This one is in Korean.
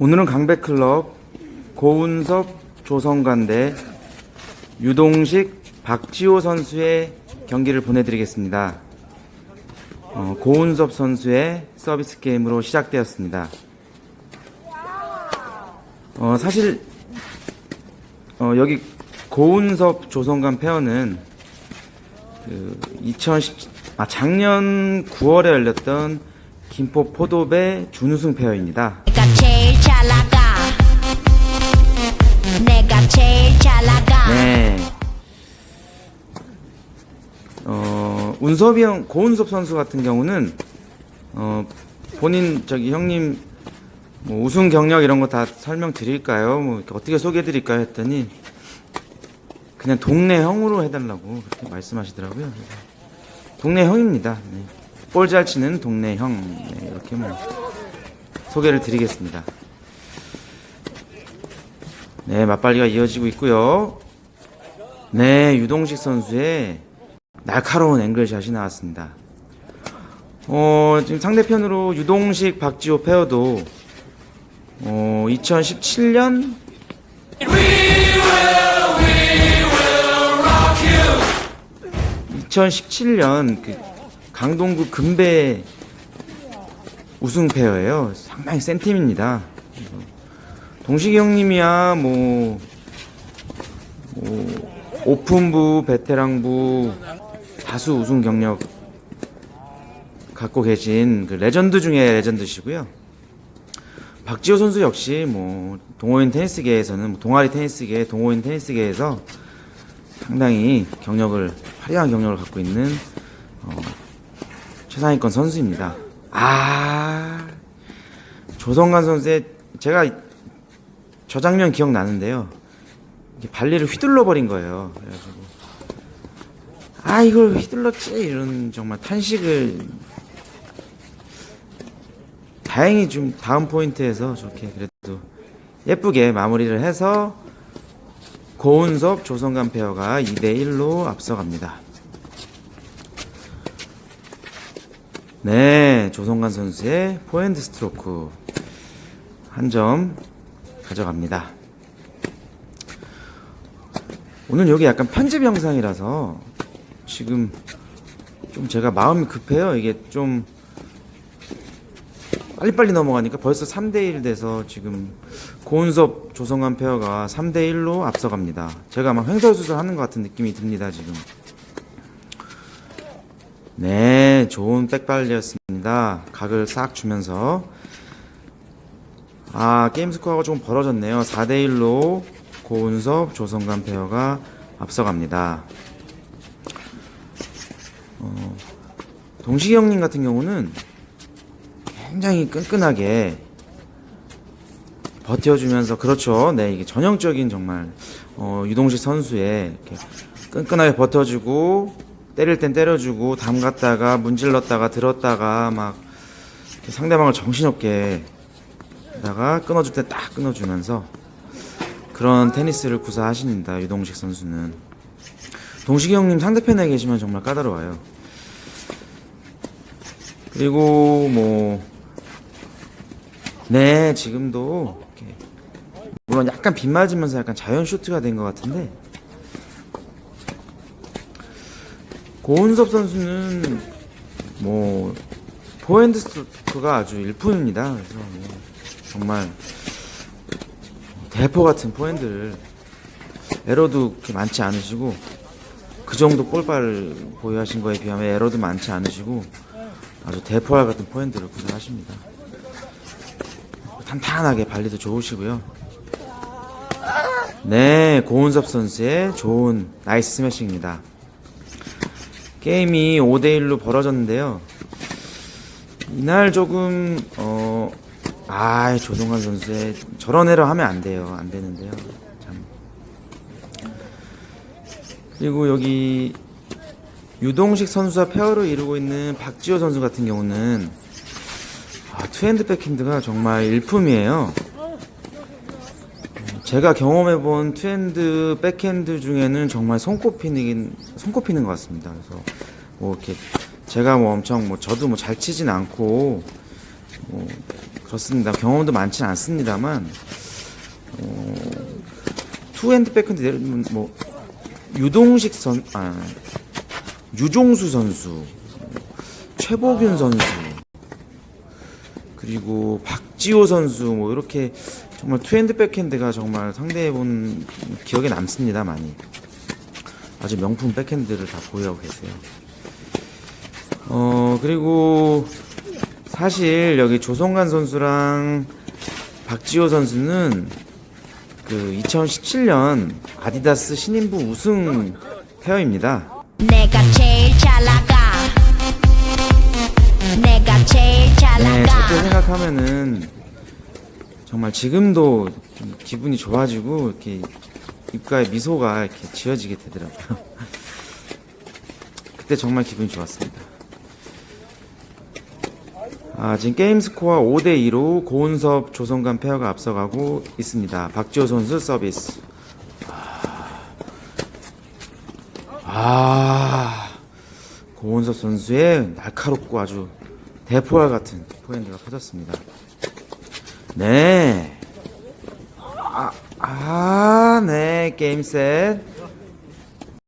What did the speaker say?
오늘은 강백클럽 고운섭 조성관대 유동식 박지호 선수의 경기를 보내드리겠습니다. 어, 고운섭 선수의 서비스 게임으로 시작되었습니다. 어, 사실 어, 여기 고운섭 조성관 페어는 그 2010, 아, 작년 9월에 열렸던 김포 포도배 준우승 페어입니다. 운섭이 형, 고운섭 선수 같은 경우는, 어, 본인, 저기, 형님, 뭐 우승 경력 이런 거 다 설명 드릴까요? 뭐, 이렇게 어떻게 소개해 드릴까요? 했더니, 그냥 동네 형으로 해달라고 그렇게 말씀하시더라고요. 동네 형입니다. 네. 볼잘 치는 동네 형. 네, 이렇게 뭐, 소개를 드리겠습니다. 네, 맞발리가 이어지고 있고요. 네, 유동식 선수의 날카로운 앵글샷이 나왔습니다. 어, 지금 상대편으로 유동식 박지호 페어도 어, 2017년 (2017년) 그 강동구 금배 우승 페어예요 상당히 센 팀입니다 동식이 형님이야 뭐, 뭐 오픈부 베테랑부 다수 우승 경력 갖고 계신 그 레전드 중에 레전드시고요. 박지호 선수 역시 뭐 동호인 테니스계에서는 뭐 동아리 테니스계, 동호인 테니스계에서 상당히 경력을 화려한 경력을 갖고 있는 어, 최상위권 선수입니다. 아 조성관 선수의 제가 저 장면 기억나는데요. 발리를 휘둘러 버린 거예요. 그래가지고 아 이걸 휘둘렀지 이런 정말 탄식을 다행히 좀 다음 포인트에서 저렇게 그래도 예쁘게 마무리를 해서 고운섭 조성관 페어가 2대 1로 앞서갑니다. 네, 조성관 선수의 포핸드 스트로크 한 점 가져갑니다. 오늘 여기 약간 편집 영상이라서 지금 좀 제가 마음이 급해요. 이게 좀 빨리빨리 넘어가니까 벌써 3대1 돼서 지금 고은섭 조성관 페어가 3대1로 앞서갑니다. 제가 막 횡설수설 하는 것 같은 느낌이 듭니다, 지금. 네, 좋은 백발리였습니다. 각을 싹 주면서. 아, 게임 스코어가 조금 벌어졌네요. 4대1로 고은섭, 조성관 페어가 앞서갑니다. 어, 동식이 형님 같은 경우는 굉장히 끈끈하게 버텨주면서 그렇죠. 네, 이게 전형적인 정말 어, 유동식 선수의 끈끈하게 버텨주고 때릴 땐 때려주고 담갔다가 문질렀다가 들었다가 막 상대방을 정신없게 다가 끊어줄 때 딱 끊어주면서 그런 테니스를 구사하십니다. 유동식 선수는 동식이 형님 상대편에 계시면 정말 까다로워요. 그리고 뭐 네, 지금도 이렇게 물론 약간 빗 맞으면서 약간 자연 쇼트가 된 것 같은데 고은섭 선수는 뭐 포핸드 스트로크가 아주 일품입니다. 그래서 뭐 정말 대포 같은 포핸드를 에러도 그렇게 많지 않으시고 그 정도 볼바를 보유하신 거에 비하면 에러도 많지 않으시고 아주 대포알 같은 포핸드를 구사하십니다. 탄탄하게 발리도 좋으시고요. 네, 고은섭 선수의 좋은 나이스 스매싱입니다. 게임이 5대1로 벌어졌는데요. 이날 조금, 어, 아, 조동환 선수의 저런 에러 하면 안 돼요. 안 되는데요. 그리고 여기 유동식 선수와 페어를 이루고 있는 박지호 선수 같은 경우는 아, 투핸드 백핸드가 정말 일품이에요. 제가 경험해본 투핸드 백핸드 중에는 정말 손꼽히는 손꼽히는 것 같습니다. 그래서 뭐 이렇게 제가 뭐 엄청 뭐 저도 뭐 잘 치진 않고 뭐 그렇습니다. 경험도 많지는 않습니다만 어, 투핸드 백핸드 뭐 유동식 선, 아 유종수 선수, 최보균 선수, 그리고 박지호 선수 뭐 이렇게 정말 투핸드 백핸드가 정말 상대해 본 기억에 남습니다 많이. 아주 명품 백핸드를 다 보유하고 계세요. 어 그리고 사실 여기 조성관 선수랑 박지호 선수는 그 2017년 아디다스 신인부 우승 페어입니다. 내가 제일 잘 나가 내가 제일 잘 네, 나가 저때 생각하면은 정말 지금도 좀 기분이 좋아지고 이렇게 입가에 미소가 이렇게 지어지게 되더라고요. 그때 정말 기분이 좋았습니다. 아, 지금 게임 스코어 5대 2로 고은섭 조성관 페어가 앞서가고 있습니다. 박지호 선수 서비스. 아, 고은섭 선수의 날카롭고 아주 대포알 같은 포핸드가 터졌습니다. 네. 아, 아, 네. 게임 셋.